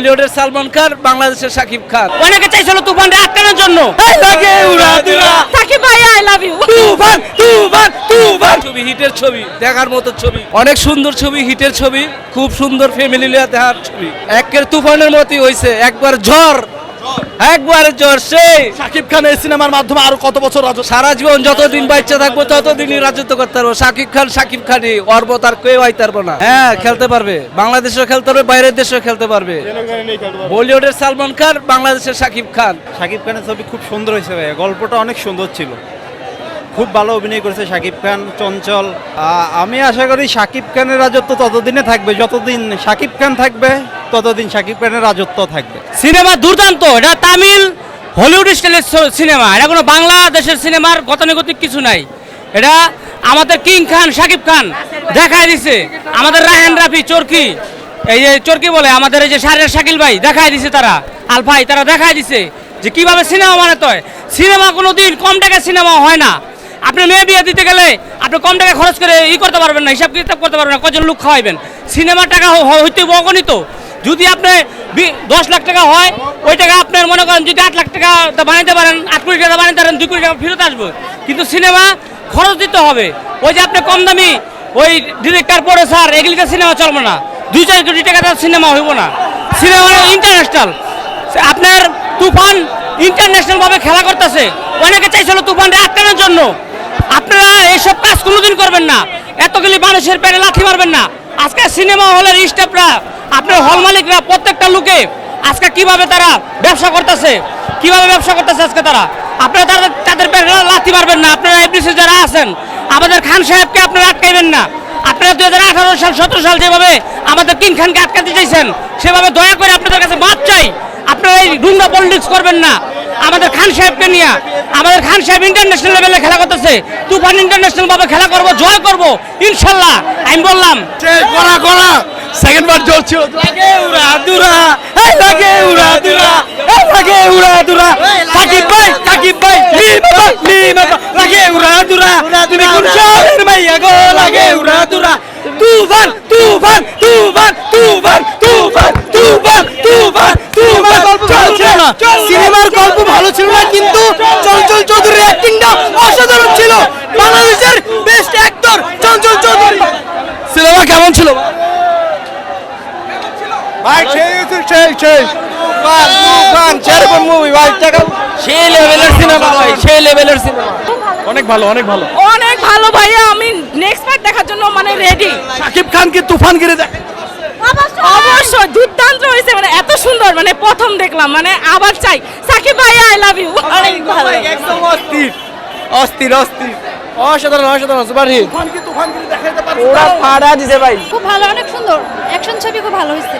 বলিউডের সালমান খান বাংলাদেশের সাকিব খান। অনেকে চাইছিল তুফানটা আটকানোর জন্য। সাকিব ভাই আই লাভ ইউ তুফান তুফান তুফান। ছবি হিটের ছবি দেখার মতো ছবি। অনেক সুন্দর ছবি হিটের ছবি খুব সুন্দর ফ্যামিলি লিয়া দেখার ছবি। একের তুফানের মতোই হইছে একবার ঝড়। একবার ঝড় সেই। শাকিব খান এই সিনেমার মাধ্যমে আরও কত বছর রাজত্ব সারা জীবন যতদিন বাচ্চা থাকব ততদিনই রাজত্ব করতে পারব। শাকিব খান শাকিব খানই। অর্ব তার কেউ হয় পারব না। হ্যাঁ খেলতে পারবে। বাংলাদেশেও খেলতে পারবে বাইরের দেশেও খেলতে পারবে। বলিউডের সালমান খান বাংলাদেশের শাকিব খান। শাকিব খানের ছবি খুব সুন্দর হয়েছে ভাই গল্পটা অনেক সুন্দর ছিল। খুব ভালো অভিনয় করেছে শাকিব খান, চঞ্চল। আমি আশা করি শাকিব খানের রাজত্ব ততদিনে থাকবে। যতদিন শাকিব খান থাকবে, ততদিন শাকিব খানের রাজত্ব থাকবে। সিনেমা দুর্দান্ত, এটা তামিল হলিউড স্টাইলের সিনেমা। এটা কোনো বাংলাদেশের সিনেমার গতানুগতিক কিছু নাই। এটা আমাদের কিং খান, শাকিব খান দেখায় দিছে। আমাদের রাহেন রাফি, চরকি, এই যে চরকি বলে, আমাদের এই যে শারের শাকিল ভাই দেখায় দিছে তারা। আলফাই, তারা দেখায় দিছে যে কীভাবে সিনেমা বানাতে হয়। সিনেমা কোনো দিন কম টাকায় সিনেমা হয় না। আপনি মেয়ে বিয়ে দিতে গেলে আপনি কম টাকা খরচ করে ই করতে পারবেন না, হিসাব কিতাব করতে পারবেন না, কজন লোক খাওয়াইবেন। সিনেমার টাকা হইতে অগণিত। যদি আপনি দশ লাখ টাকা হয়, ওই টাকা আপনার মনে করেন যদি আট লাখ টাকা বানাইতে পারেন, আট কোটি টাকা বানাইতে পারেন, দুই কোটি টাকা ফেরত আসব। কিন্তু সিনেমা খরচ দিতে হবে। ওই যে আপনি কম দামি ওই ডিরেক্টর পড়ে স্যার এগুলিতে সিনেমা চলবে না। দুই চার কোটি টাকা তার সিনেমা হইব না। সিনেমা ইন্টারন্যাশনাল আপনার তুফান ইন্টারন্যাশনালভাবে খেলা করতেছে। অনেকে চাইছিল তুফানটা আটকানোর জন্য। এইসব কাজ কোনোদিন করবেন না। এতগুলি মানুষের পেটে লাথি মারবেন না। আজকে সিনেমা হলের স্টাফরা, আপনার হল মালিকরা, প্রত্যেকটা লোকে আজকে কীভাবে তারা ব্যবসা করতেছে, কীভাবে ব্যবসা করতেছে আজকে তারা? আপনারা তাদের তাদের পেটে লাথি মারবেন না। আপনারা এফডিসি যারা আছেন, আমাদের খান সাহেবকে আপনারা আটকাইবেন না। আপনারা দু হাজার আঠারো সাল, সতেরো সাল যেভাবে আমাদের কিং খানকে আটকাতে চাইছেন, সেভাবে দয়া করে আপনাদের কাছে মাপ চাই। আপনারা এই রুমরা পলিটিক্স করবেন না। আমাদের খান সাহেবকে নিয়ে আমাদের খান সাহেব ইন্টারন্যাশনাল লেভেলে খেলা করতেছে তুফান ইন্টারন্যাশনাল ভাবে খেলা করব জয় করব ইনশাল্লাহ আমি বললাম। করা করা সেকেন্ড বার জোর ছিল লাগে উড়া দুরা এই লাগে উড়া দুরা এই লাগে উড়া দুরা। সাকিব ভাই সাকিব ভাই লি বাবা লি বাবা। লাগে উড়া দুরা তুমি কোন শহরের মাইয়া গো? লাগে উড়া দুরা। তুফান তুফান তুফান তুফান তুফান তুফান তুফান তুফান। চলছে। সিনেমার গল্প ভালো ছিল না কিন্তু চঞ্চল চৌধুরীর অ্যাক্টিংটা অসাধারণ ছিল। বাংলাদেশের best actor Chanchal Chowdhury. Cinema কেমন ছিল? ভাই সেই সেই সেই। মুভি ভাই সেই লেভেলের সিনেমা ভাই সেই লেভেলের সিনেমা। অনেক ভালো অনেক ভালো। অনেক ভালো ভাইয়া আমি নেক্সট পার্ট দেখার জন্য মানে রেডি শাকিব খান কি তুফান গিরে দেখ অবশ্যই। দুর্দান্ত হয়েছে মানে এত সুন্দর মানে প্রথম দেখলাম মানে আবার চাই। সাকিব ভাইয়া আই লাভ ইউ অনেক ভালো। একদম অস্থির অস্থির অস্থির। অসাধারণ অসাধারণ সুপার হিট তুফান কি তুফান কি দেখাইতে পারছ ওরা ফাড়া দিছে ভাই। খুব ভালো অনেক সুন্দর। অ্যাকশন ছবি খুব ভালো হয়েছে